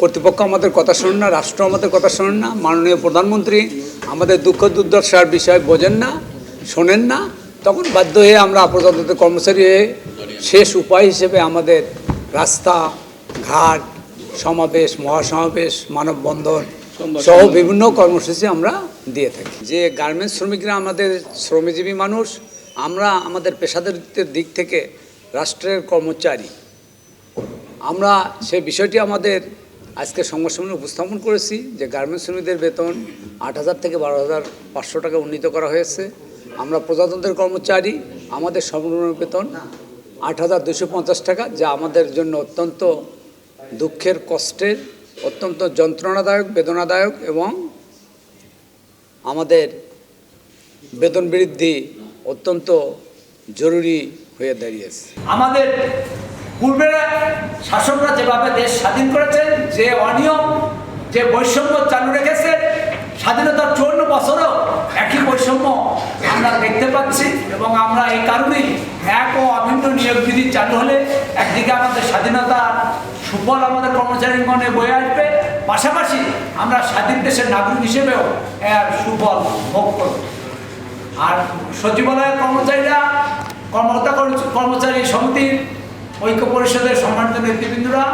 কর্তৃপক্ষ আমাদের কথা শোনেন না, রাষ্ট্র আমাদের কথা শোনেন না, মাননীয় প্রধানমন্ত্রী আমাদের দুঃখ দুর্দশার বিষয় বোঝেন না, শোনেন না, তখন বাধ্য হয়ে আমরা আপাতত কর্মচারী হয়ে শেষ উপায় হিসেবে আমাদের রাস্তা, ঘাট, সমাবেশ, মহাসমাবেশ, মানববন্ধন সহ বিভিন্ন কর্মসূচি আমরা দিয়ে থাকি। যে গার্মেন্টস শ্রমিকরা আমাদের শ্রমজীবী মানুষ, আমরা আমাদের পেশাদারিত্বের দিক থেকে রাষ্ট্রের কর্মচারী, আমরা সে বিষয়টি আমাদের আজকে সংবাদ উপস্থাপন করেছি যে গার্মেন্টস শ্রমিকদের বেতন আট হাজার থেকে বারো হাজার পাঁচশো টাকা উন্নীত করা হয়েছে। আমরা প্রজাতন্ত্রের কর্মচারী, আমাদের সর্বনিম্ন বেতন আট হাজার দুশো পঞ্চাশ টাকা, যা আমাদের জন্য অত্যন্ত দুঃখের, কষ্টের, অত্যন্ত যন্ত্রণাদায়ক, বেদনাদায়ক এবং আমাদের বেতন বৃদ্ধি অত্যন্ত জরুরি হয়ে দাঁড়িয়েছে। আমাদের পূর্বের শাসকরা যেভাবে দেশ স্বাধীন করেছেন যে অনিয়ম, যে বৈষম্য চালু রেখেছে স্বাধীনতার চুয়ান্ন বছরেও একই বৈষম্য আমরা দেখতে পাচ্ছি এবং আমরা এই কারণেই এক ও অভিন্ন নিয়োগ বিধি চালু হলে একদিকে আমাদের স্বাধীনতা সুফল আমাদের কর্মচারীর মনে বয়ে আসবে, পাশাপাশি আমরা স্বাধীন দেশের নাগরিক হিসেবেও এর সুফল ভোগ করব। আর সচিবালয়ের কর্মচারীরা, কর্মকর্তা কর্মচারী সমিতির ঐক্য পরিষদের সম্মানিত নেতৃবৃন্দরা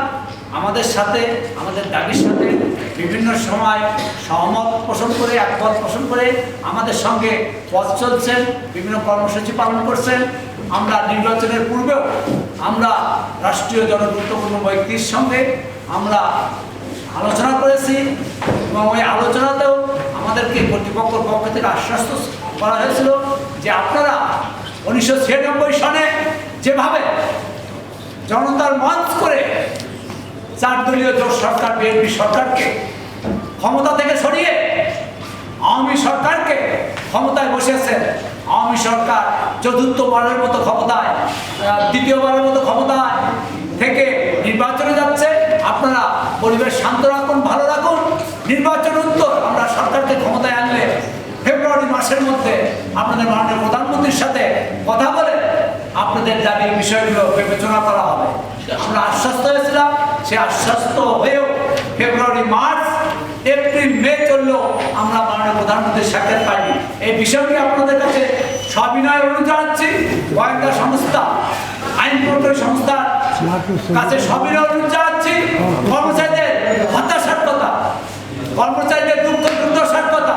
আমাদের সাথে, আমাদের দাবির সাথে বিভিন্ন সময় সহমত পোষণ করে, একমত পোষণ করে আমাদের সঙ্গে পথ চলছেন, বিভিন্ন কর্মসূচি পালন করছেন। আমরা নির্বাচনের পূর্বেও আমরা রাষ্ট্রীয় জনগুরুত্বপূর্ণ ব্যক্তির সঙ্গে আমরা আলোচনা করেছি এবং ওই আলোচনাতেও আমাদেরকে কর্তৃপক্ষের পক্ষ থেকে আশ্বস্ত করা হয়েছিল যে আপনারা উনিশশো ছিয়ানব্বই সনে যেভাবে জনতার মঞ্চ করে চার দলীয় জোট সরকার, বিএনপি সরকারকে ক্ষমতা থেকে সরিয়ে আওয়ামী সরকারকে ক্ষমতায় বসেছেন আওয়ামী সরকার চতুর্থবারের মতো ক্ষমতায় দ্বিতীয়বারের মতো ক্ষমতায় থেকে নির্বাচনে যাচ্ছে। আপনারা পরিবেশ শান্ত রাখুন, ভালো রাখুন। নির্বাচন উত্তর আমরা সরকারকে ক্ষমতায় আনলে ফেব্রুয়ারি মাসের মধ্যে আপনাদের মাননীয় প্রধানমন্ত্রীর সাথে কথা বলে আপনাদের দাবি বিষয়গুলো বিবেচনা করা হবে। আমরা আশ্বস্ত হয়েছিলাম সে আশ্বস্ত হয়েও ফেব্রুয়ারি, মার্চ, এপ্রিল, মে চললেও আমরা মাননীয় প্রধানমন্ত্রীর সাক্ষাৎ পাইনি। এই বিষয়টি আপনাদের কাছে সবিনয় অনুরোধ জানাচ্ছি। গোয়েন্দা সংস্থা, আইন প্রয়োগকারী সংস্থার কাছে সবিনয় অনুরোধ জানাচ্ছি কর্মচারীদের হতাশার কথা কর্মচারীদের দুঃখ দুর্দশার কথা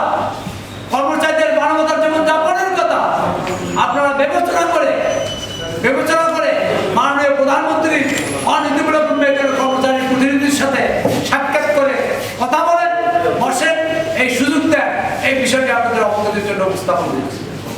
কর্মচারীদের মানবতার জীবন যাপনের কথা আপনারা বিবেচনা করে বিবেচনা করে মাননীয় প্রধানমন্ত্রী অনীতিমূলক উন্নয়নের কর্মচারী প্রতিনিধির সাথে সাক্ষাৎ করে কথা বলেন